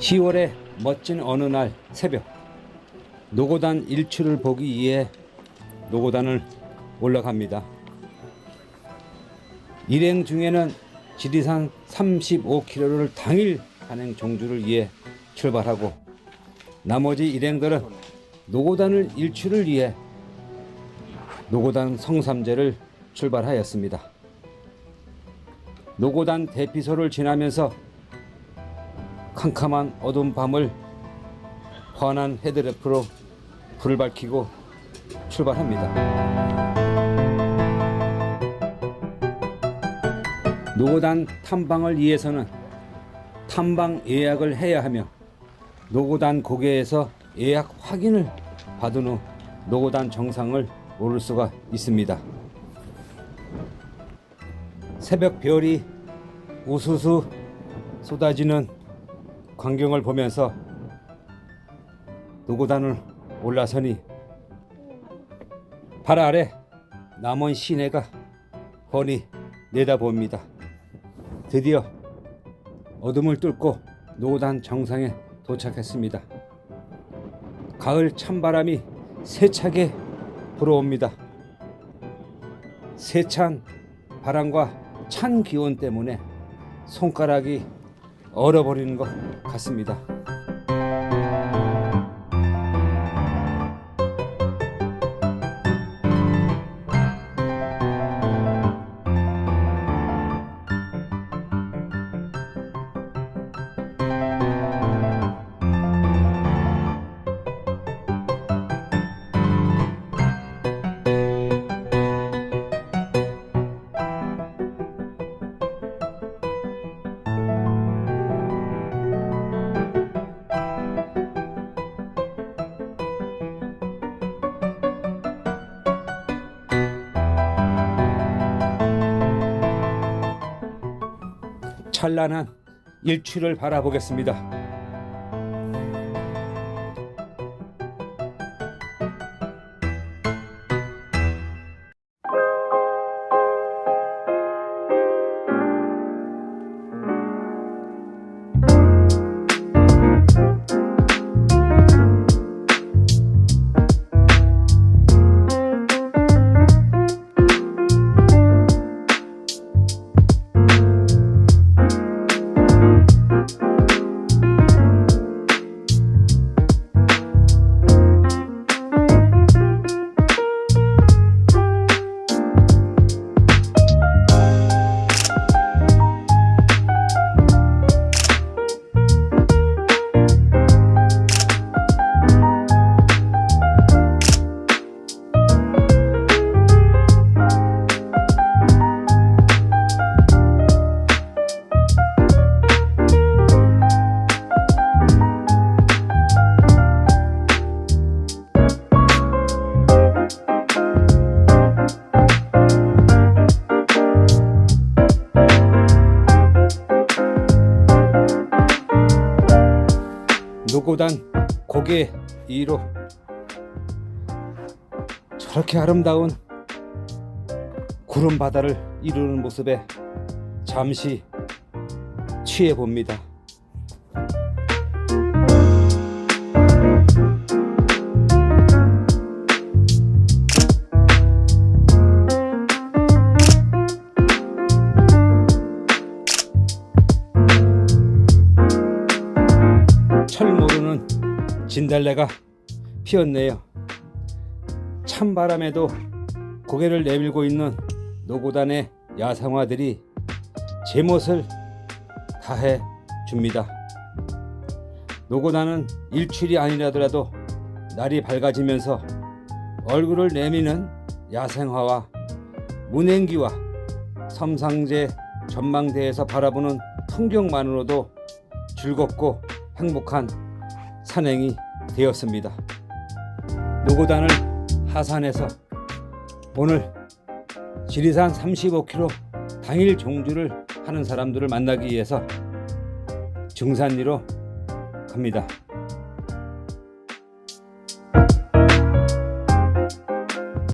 10월의 멋진 어느 날 새벽 노고단 일출을 보기 위해 노고단을 올라갑니다. 일행 중에는 지리산 35km를 당일 산행 종주를 위해 출발하고 나머지 일행들은 노고단을 일출을 위해 노고단 성삼제를 출발하였습니다. 노고단 대피소를 지나면서 캄캄한 어두운 밤을 환한 헤드램프로 불을 밝히고 출발합니다. 노고단 탐방을 위해서는 탐방 예약을 해야 하며 노고단 고개에서 예약 확인을 받은 후 노고단 정상을 오를 수가 있습니다. 새벽 별이 우수수 쏟아지는 광경을 보면서 노고단을 올라서니 발 아래 남원 시내가 훤히 내다봅니다. 드디어 어둠을 뚫고 노고단 정상에 도착했습니다. 가을 찬바람이 세차게 불어옵니다. 세찬 바람과 찬 기온 때문에 손가락이 얼어버리는 것 같습니다. 찬란한 일출을 바라보겠습니다. 고단 고개 위로 저렇게 아름다운 구름 바다를 이루는 모습에 잠시 취해 봅니다. 진달래가 피었네요. 찬바람에도 고개를 내밀고 있는 노고단의 야상화들이 제 멋을 다해 줍니다. 노고단은 일출이 아니라더라도 날이 밝아지면서 얼굴을 내미는 야생화와 문행기와 섬상제 전망대에서 바라보는 풍경만으로도 즐겁고 행복한 산행이 되었습니다. 노고단을 하산해서 오늘 지리산 35km 당일 종주를 하는 사람들을 만나기 위해서 증산리로 갑니다.